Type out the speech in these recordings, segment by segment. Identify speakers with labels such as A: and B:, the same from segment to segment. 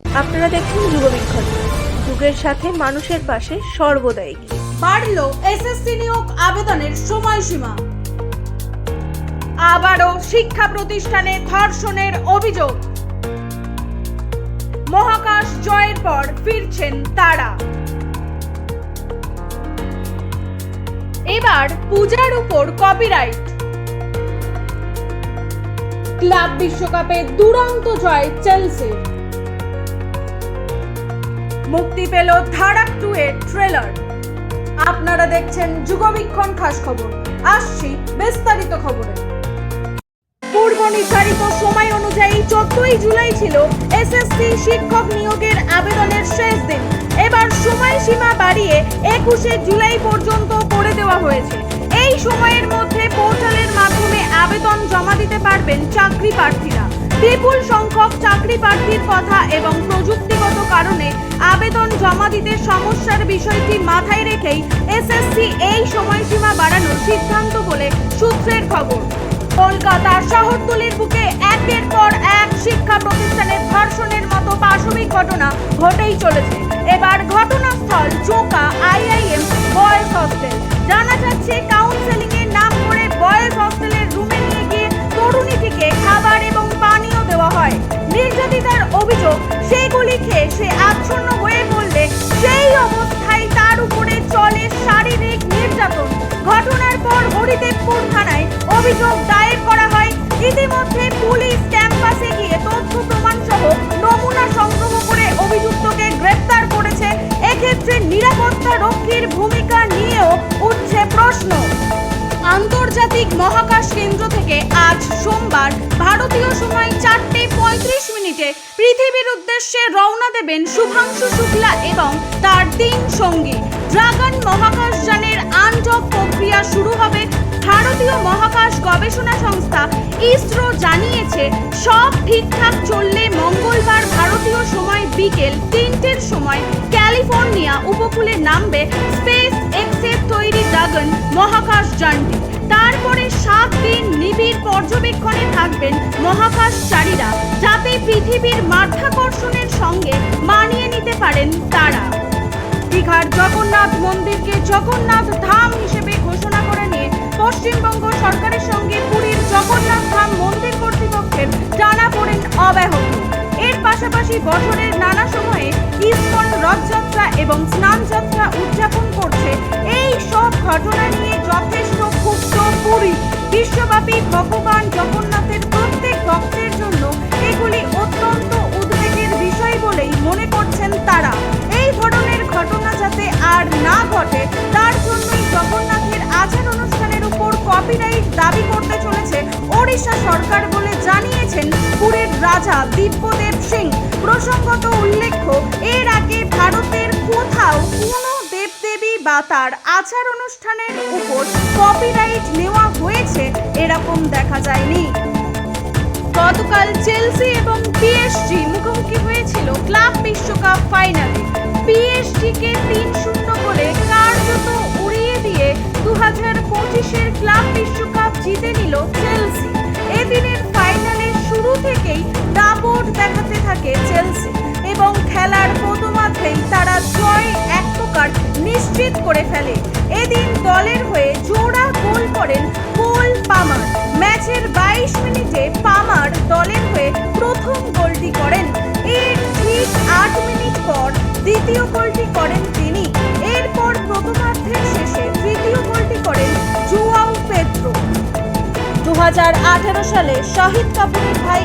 A: আপনারা দেখছেন যুগবিক্ষণ যুগের সাথে মানুষের পাশে সর্বদা এগিয়ে
B: বাড়ল এসএসসি নিয়োগ আবেদনের সময়সীমা। আবারও শিক্ষা প্রতিষ্ঠানে ধর্ষণের অভিযোগ। মহাকাশ জয়ের পর ফিরছেন তারা। এবার পূজার উপর কপিরাইট ক্লাব বিশ্বকাপে দুরন্ত জয় চেলসির। মুক্তি পেল ধারাক টু এর ট্রেলার। আপনারা দেখছেন যুগবীক্ষণ খাস খবর। আসছি বিস্তারিত খবরে। পূর্ব নির্ধারিত সময় অনুযায়ী চোদ্দই জুলাই ছিল এসএসসি শিক্ষক নিয়োগের আবেদনের শেষ দিন। এবার সময়সীমা বাড়িয়ে একুশে জুলাই পর্যন্ত করে দেওয়া হয়েছে। এই সময়ের মধ্যে পোর্টালের মাধ্যমে আবেদন জমা দিতে পারবেন চাকরি প্রার্থীরা বিপুল সংখ্যক চাকরি প্রার্থীর কথা এবং প্রযুক্তিগত কারণে আবেদন জমা দিতে সমস্যার বিষয়টি মাথায় রেখেই এসএসসি এই সময়সীমা বাড়ানোর সিদ্ধান্ত বলে সূত্রের খবর। কলকাতা শহরতলির বুকে একের পর এক শিক্ষা প্রতিষ্ঠানের ধর্ষণের মতো পাশবিক ঘটনা ঘটেই চলেছে। সেইগুলি খেয়ে সে আচ্ছন্ন হয়ে পড়লে সেই অবস্থায় তার উপরে চলে শারীরিক নির্যাতন। ঘটনার পর হরিদেবপুর থানায় অভিযোগ দায়ের করা হয়। ইতিমধ্যে পুলিশ ক্যাম্পাসে গিয়ে তথ্য প্রমাণ সহ নমুনা সংগ্রহ করে অভিযুক্তকে গ্রেপ্তার করেছে। এক্ষেত্রে নিরাপত্তা রক্ষীর ভূমিকা নিয়েও উঠছে প্রশ্ন। আন্তর্জাতিক মহাকাশ কেন্দ্র থেকে আজ সোমবার ভারতীয় সময় চারটে পঁয়ত্রিশ মিনিটে পৃথিবীর উদ্দেশ্যে রওনা দেবেন শুভাংশু শুক্লা এবং তার তিন সঙ্গী। ড্রাগন মহাকাশযানের আনডক প্রক্রিয়া শুরু হবে ভারতীয় মহাকাশ গবেষণা সংস্থা ইসরো জানিয়েছে, সব ঠিকঠাক চললে মঙ্গলবার ভারতীয় সময় বিকেল তিনটের সময় ক্যালিফোর্নিয়া উপকূলে নামবে স্পেস এক্সের তৈরি ড্রাগন মহাকাশ যানটি। তারপরে সাত মহাকাশচারীরা যাতে পৃথিবীর মাধ্যাকর্ষণের সঙ্গে মানিয়ে নিতে পারেন তারা। দীঘার জগন্নাথ মন্দিরকে জগন্নাথ ধাম হিসেবে ঘোষণা করে নিয়ে পশ্চিমবঙ্গ সরকারের সঙ্গে পুরীর জগন্নাথ ধাম মন্দির কর্তৃপক্ষের টানা পড়েন অব্যাহত। এর পাশাপাশি বছরের নানা সময়ে ইস্কন রথযাত্রা এবং স্নানযাত্রা উদযাপন করছে। এই সব ঘটনা নিয়ে যথেষ্ট ক্ষুব্ধ পুরী। বিশ্বব্যাপী ভগবান জগন্নাথের দিব্যদেব সিং। প্রসঙ্গত উল্লেখ্য, এর আগে ভারতের কোথাও কোনো দেবদেবী বা তার আচার অনুষ্ঠানের উপর কপিরাইট নেওয়া হয়েছে, এরকম দেখা যায়নি। গতকাল চেলসি এবং পিএসজি মুখোমুখি হয়েছিল ক্লাব বিশ্বকাপ ফাইনালে। পিএসজিকে তিন শূন্য গোলে কার্যত উড়িয়ে দিয়ে দু হাজার পঁচিশের ক্লাব বিশ্বকাপ জিতে নিল চেলসি। এদিনের থাকে চেলসি এবং খেলার প্রথমার্ধেই তারা জয় এক প্রকার নিশ্চিত করে ফেলে। এদিন দলের হয়ে জোড়া গোল করেন পোল পামার। ম্যাচের বাইশ মিনিটে পামার দলের হয়ে প্রথম গোলটি করেন। এর ঠিক আট মিনিট পর দ্বিতীয় গোলটি করেন তিনি। এরপর প্রথমার্ধের শেষে তৃতীয় গোলটি করেন জুয়াও পেদ্রো। দু সালে শাহিদ কাপুরের ভাই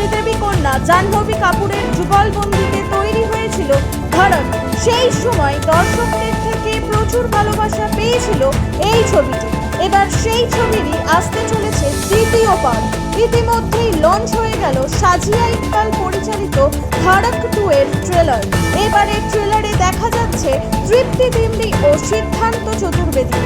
B: শ্রীদেবী কন্যা, জাহ্নবী কাপুরের যুগলবন্দিতে তৈরি হয়েছিল ধরন। সেই সময় দর্শকদের থেকে প্রচুর ভালোবাসা পেয়েছিল এই ছবিটি। এবার সেই ছবিরই আসতে চলেছে দ্বিতীয় পার্ট ইতিমধ্যেই লঞ্চ হয়ে গেল সাজিয়া ইকবাল পরিচালিত ধারক টু এর ট্রেলার। এবারে ট্রেলারে দেখা যাচ্ছে তৃপ্তি দিম্বি ও সিদ্ধান্ত চতুর্বেদী।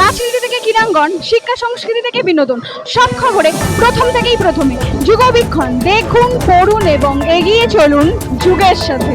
C: রাজনীতি থেকে ক্রীড়াঙ্গন, শিক্ষা সংস্কৃতি থেকে বিনোদন, সব খবরে প্রথম থেকেই প্রথমে। যুগবীক্ষণ, দেখুন, পড়ুন এবং এগিয়ে চলুন যুগের সাথে।